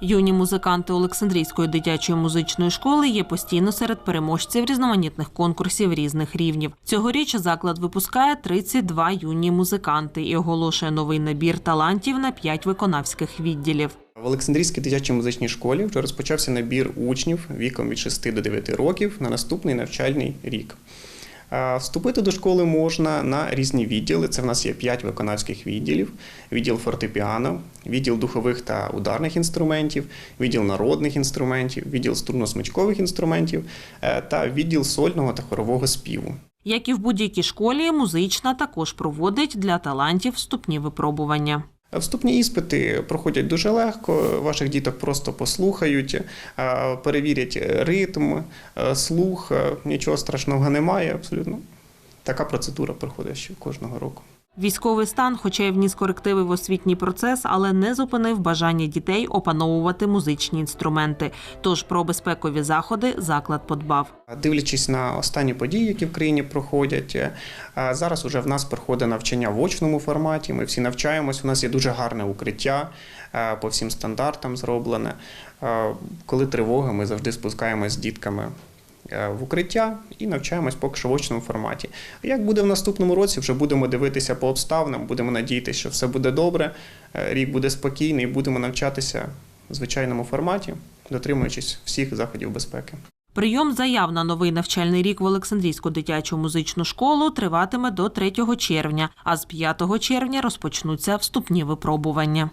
Юні музиканти Олександрійської дитячої музичної школи є постійно серед переможців різноманітних конкурсів різних рівнів. Цьогоріч заклад випускає 32 юні музиканти і оголошує новий набір талантів на 5 виконавських відділів. В Олександрійській дитячій музичній школі вже розпочався набір учнів віком від 6 до 9 років на наступний навчальний рік. Е, Вступити до школи можна на різні відділи. Це в нас є 5 виконавських відділів: відділ фортепіано, відділ духових та ударних інструментів, відділ народних інструментів, відділ струнно-смичкових інструментів е, та відділ сольного та хорового співу. Як і в будь-якій школі, музична також проводить для талантів вступні випробування. Вступні іспити проходять дуже легко. Ваших діток просто послухають, е, перевірять ритм, е, слух. е, Нічого страшного немає. Абсолютно така процедура проходить ще кожного року. Військовий стан, хоча й вніс корективи в освітній процес, але не зупинив бажання дітей опановувати музичні інструменти. Тож про безпекові заходи заклад подбав. Дивлячись на останні події, які в країні проходять, е, зараз уже в нас проходить навчання в очному форматі. Ми всі навчаємось. У нас є дуже гарне укриття е, по всім стандартам зроблене. Е, Коли тривога, ми завжди спускаємось з дітками. Е, В укриття і навчаємось поки що в очному форматі. А як буде в наступному році, вже будемо дивитися по обставинам, будемо надіятися, що все буде добре, е, рік буде спокійний, будемо навчатися в звичайному форматі, дотримуючись всіх заходів безпеки. Прийом заяв на новий навчальний рік в Олександрійську дитячу музичну школу триватиме до 3 червня, а з 5 червня розпочнуться вступні випробування.